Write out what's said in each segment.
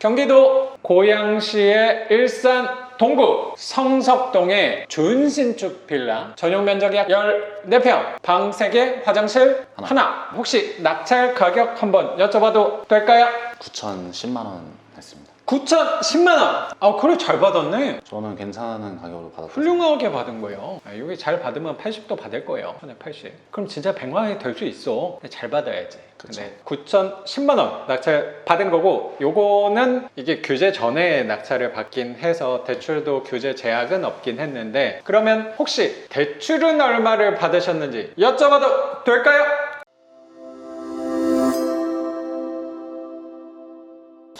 경기도 고양시의 일산 동구 성석동의 준신축 빌라 전용 면적이 약 14평 방 3개 화장실 하나. 하나. 혹시 낙찰 가격 한번 여쭤봐도 될까요? 9,010만 원 했습니다. 9,010만 원! 아 그래 잘 받았네 저는 괜찮은 가격으로 받았어요. 훌륭하게 받은 거예요 아, 여기 잘 받으면 80도 받을 거예요 한해 80 그럼 진짜 100만 원이 될 수 있어 근데 잘 받아야지 그쵸. 근데 9,010만 원 낙찰 받은 거고 요거는 이게 규제 전에 낙찰을 받긴 해서 대출도 규제 제약은 없긴 했는데 그러면 혹시 대출은 얼마를 받으셨는지 여쭤봐도 될까요?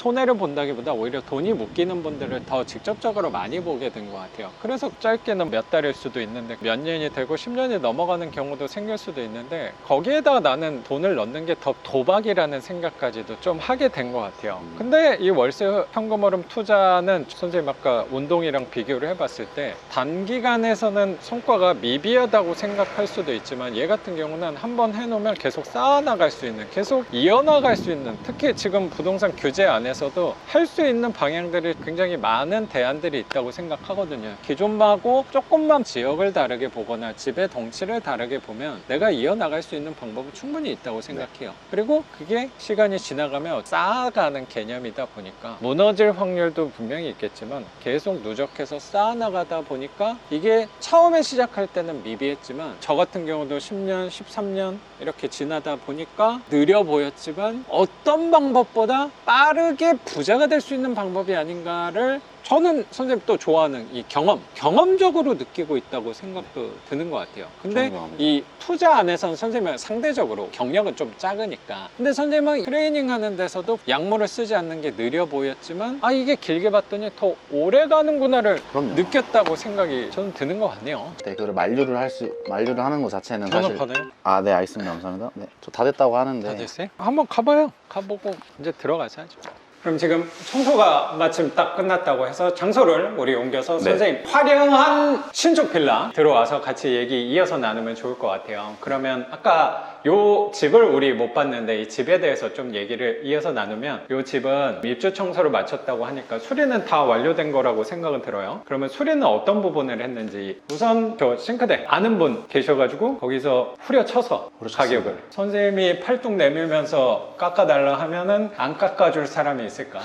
손해를 본다기보다 오히려 돈이 묶이는 분들을 더 직접적으로 많이 보게 된 것 같아요. 그래서 짧게는 몇 달일 수도 있는데 몇 년이 되고 10년이 넘어가는 경우도 생길 수도 있는데 거기에다가 나는 돈을 넣는 게 더 도박이라는 생각까지도 좀 하게 된 것 같아요. 근데 이 월세 현금흐름 투자는 선생님 아까 운동이랑 비교를 해봤을 때 단기간에서는 성과가 미비하다고 생각할 수도 있지만 얘 같은 경우는 한번 해놓으면 계속 쌓아나갈 수 있는 계속 이어나갈 수 있는 특히 지금 부동산 규제 안에 서도 할 수 있는 방향들이 굉장히 많은 대안들이 있다고 생각하거든요. 기존하고 조금만 지역을 다르게 보거나 집의 덩치를 다르게 보면 내가 이어나갈 수 있는 방법은 충분히 있다고 생각해요. 그리고 그게 시간이 지나가면 쌓아가는 개념이다 보니까 무너질 확률도 분명히 있겠지만 계속 누적해서 쌓아나가다 보니까 이게 처음에 시작할 때는 미비했지만 저 같은 경우도 10년, 13년 이렇게 지나다 보니까 느려 보였지만 어떤 방법보다 빠르게 부자가 될 수 있는 방법이 아닌가를 저는 선생님 또 좋아하는 이 경험, 경험적으로 느끼고 있다고 생각도 드는 것 같아요. 근데. 이 투자 안에서는 선생님은 상대적으로 경력은 좀 작으니까. 근데 선생님은 트레이닝 하는 데서도 약물을 쓰지 않는 게 느려 보였지만 아 이게 길게 봤더니 더 오래 가는구나를 그럼요. 느꼈다고 생각이 저는 드는 것 같네요. 네, 그거를 만류를 할 수, 만류를 하는 것 자체는 전화 사실. 받아요? 아, 네, 알겠습니다. 감사합니다. 네, 저 다 됐다고 하는데. 다 됐어요? 한번 가봐요. 가보고 이제 들어가서 하죠. 그럼 지금 청소가 마침 딱 끝났다고 해서 장소를 우리 옮겨서 네. 선생님 화려한 신축 빌라 들어와서 같이 얘기 이어서 나누면 좋을 것 같아요. 그러면 아까 요 집을 우리 못 봤는데 이 집에 대해서 좀 얘기를 이어서 나누면 요 집은 입주 청소를 마쳤다고 하니까 수리는 다 완료된 거라고 생각은 들어요. 그러면 수리는 어떤 부분을 했는지 우선 저 싱크대 아는 분 계셔가지고 거기서 후려쳐서 후려쳤습니다. 가격을 선생님이 팔뚝 내밀면서 깎아달라 하면은 안 깎아줄 사람이 있을까?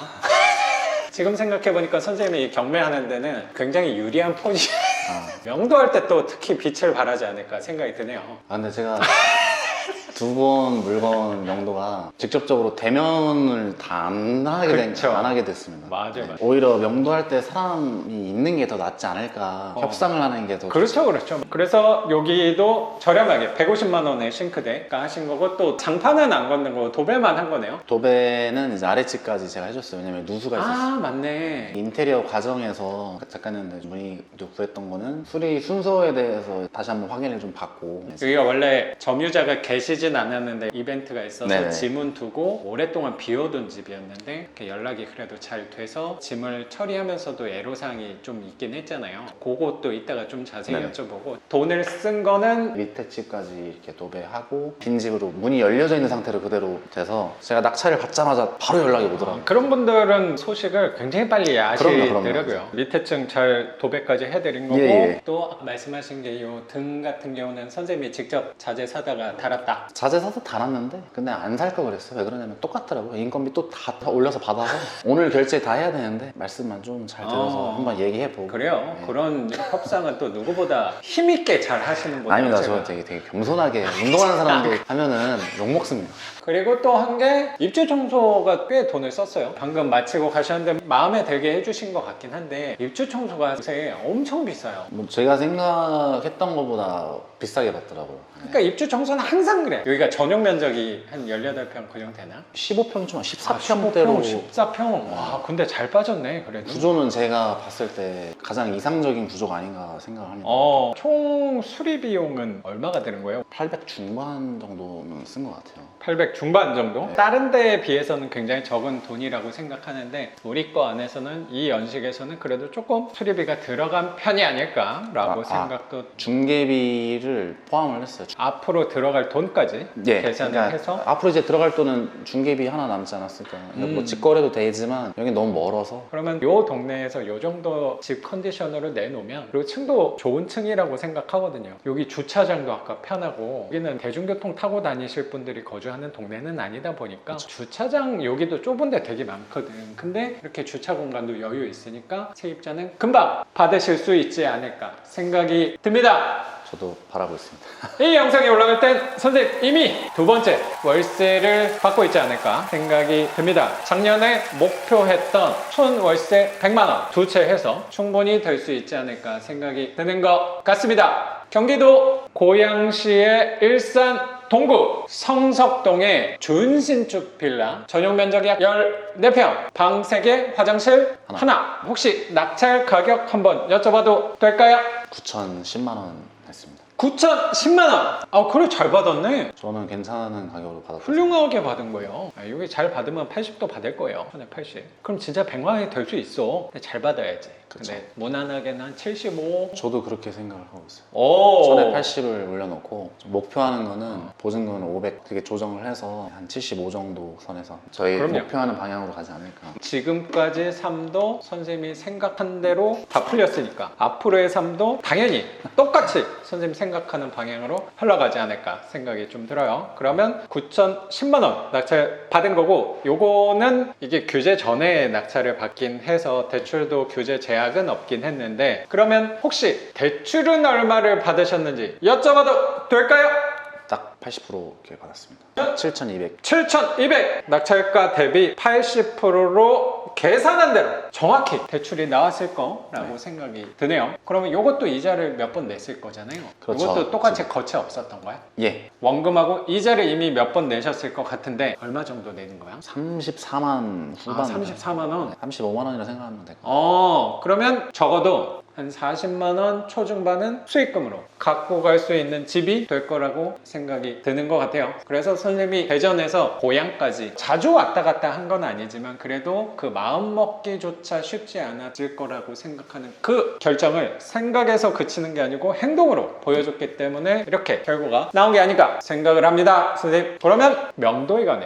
지금 생각해보니까 선생님이 경매하는 데는 굉장히 유리한 포지 아, 명도할 때 또 특히 빛을 발하지 않을까 생각이 드네요. 아, 근데 제가 두 번 물건 명도가 직접적으로 대면을 다 안 하게, 된, 그쵸. 안 하게 됐습니다. 맞아요, 네. 맞아요. 오히려 명도할 때 사람이 있는 게 더 낫지 않을까. 어. 협상을 하는 게 더. 그렇죠 그렇죠 그래서 여기도 저렴하게 150만 원의 싱크대가 하신 거고 또 장판은 안 걷는 거고 도배만 한 거네요 도배는 이제 아래층까지 제가 해줬어요. 왜냐면 누수가 있었어요. 아 맞네 인테리어 과정에서 작가님한테 문의 구했던 거는 수리 순서에 대해서 다시 한번 확인을 좀 받고 여기가 원래 점유자가 계시 진 않았는데 이벤트가 있어서 네네. 짐은 두고 오랫동안 비워둔 집이었는데 연락이 그래도 잘 돼서 짐을 처리하면서도 애로사항이 좀 있긴 했잖아요. 그것도 이따가 좀 자세히 네네. 여쭤보고 돈을 쓴 거는 밑에 층까지 이렇게 도배하고 빈 집으로 문이 열려져 있는 상태로 그대로 돼서 제가 낙찰을 받자마자 바로 연락이 오더라고요. 그런 분들은 소식을 굉장히 빨리. 아시더라고요. 밑에 층 잘 도배까지 해드린 거고 예, 예. 또 말씀하신 게 이 등 같은 경우는 선생님이 직접 자재 사다가 달았다. 자재 사서 달았는데 근데 안 살 거 그랬어요. 왜 그러냐면 똑같더라고요. 인건비 또 다 올려서 받아서 오늘 결제 다 해야 되는데 말씀만 좀 잘 들어서 어. 한번 얘기해 보고. 그래요. 네. 그런 협상은 또 누구보다 힘있게 잘 하시는 분이에요. 아닙니다. 저 되게 되게 겸손하게 운동하는 사람들 하면은 욕 먹습니다. 그리고 또 한 게 입주 청소가 꽤 돈을 썼어요. 방금 마치고 가셨는데 마음에 들게 해주신 것 같긴 한데 입주 청소가 요새 엄청 비싸요. 뭐 제가 생각했던 것보다 비싸게 받더라고요. 네. 그러니까 입주 청소는 항상 그래. 여기가 전용 면적이 한 18평 그 정도 되나? 15평 좀 아, 14평대로 14평. 와, 근데 잘 빠졌네, 그래도. 구조는 제가 봤을 때 가장 이상적인 구조가 아닌가 생각합니다. 어, 총 수리 비용은 얼마가 되는 거예요? 800 중반 정도는 쓴 것 같아요. 800 중반 정도? 네. 다른 데에 비해서는 굉장히 적은 돈이라고 생각하는데 우리 거 안에서는 이 연식에서는 그래도 조금 수리비가 들어간 편이 아닐까라고 아, 아. 생각도 중개비를 중개비를 포함을 했어요. 앞으로 들어갈 돈까지 예, 계산을 그러니까 해서 앞으로 이제 들어갈 돈은 중개비 하나 남지 않았을까. 뭐 음. 직거래도 되지만 여기 너무 멀어서 그러면 요 동네에서 요 정도 집 컨디션으로 내놓으면 그리고 층도 좋은 층이라고 생각하거든요. 여기 주차장도 아까 편하고 여기는 대중교통 타고 다니실 분들이 거주하는 동네는 아니다 보니까 주차장 여기도 좁은데 되게 많거든. 근데 이렇게 주차 공간도 여유 있으니까 세입자는 금방 받으실 수 있지 않을까 생각이 듭니다. 저도 바라고 있습니다. 이 영상이 올라갈 땐 선생님 이미 두 번째 월세를 받고 있지 않을까 생각이 듭니다. 작년에 목표했던 촌 월세 100만 원 두 채 해서 충분히 될 수 있지 않을까 생각이 드는 것 같습니다. 경기도 고양시의 일산 동구 성석동의 준신축 빌라 전용 면적이 약 14평 방 3개 화장실 하나. 하나 혹시 낙찰 가격 한번 여쭤봐도 될까요? 9,010만 원 했습니다. 9,010만 원. 아, 그래 잘 받았네. 저는 괜찮은 가격으로 받았어요. 훌륭하게 받은 거예요. 아, 여기 잘 받으면 80도 받을 거예요. 한해 80. 그럼 진짜 100만 원이 될 수 있어. 근데 잘 받아야지. 그쵸. 근데 무난하게는 한 75. 저도 그렇게 생각을 하고 있어요. 오. 전에 80을 올려놓고 목표하는 거는 보증금을 500 되게 조정을 해서 한 75 정도 선에서 저희 그럼요. 목표하는 방향으로 가지 않을까. 지금까지 삶도 선생님이 생각한 대로 다 풀렸으니까 앞으로의 삶도 당연히 똑같이 선생님 생각하는 방향으로 흘러가지 않을까 생각이 좀 들어요. 그러면 9,010만 원 낙찰 받은 거고 요거는 이게 규제 전에 낙찰을 받긴 해서 대출도 규제 제 약은 없긴 했는데 그러면 혹시 대출은 얼마를 받으셨는지 여쭤봐도 될까요? 딱80% 이렇게 받았습니다. 7,200. 7,200 낙찰가 대비 80%로 계산한 대로 정확히 대출이 나왔을 거라고 네. 생각이 드네요. 그러면 이것도 이자를 몇 번 냈을 거잖아요. 그렇죠. 이것도 똑같이 거치 없었던 거야? 예. 원금하고 이자를 이미 몇 번 내셨을 것 같은데 얼마 정도 내는 거야? 34만 후반. 아, 34만 원. 35만 원이라 생각하면 될것 같아요. 어, 그러면 적어도 한 40만 원 초중반은 수익금으로 갖고 갈 수 있는 집이 될 거라고 생각이 드는 것 같아요. 그래서 선생님이 대전에서 고향까지 자주 왔다 갔다 한 건 아니지만 그래도 그 마음 먹기조차 쉽지 않았을 거라고 생각하는 그 결정을 생각에서 그치는 게 아니고 행동으로 보여줬기 때문에 이렇게 결과가 나온 게 아닌가 생각을 합니다. 선생님, 그러면 명도에 관해서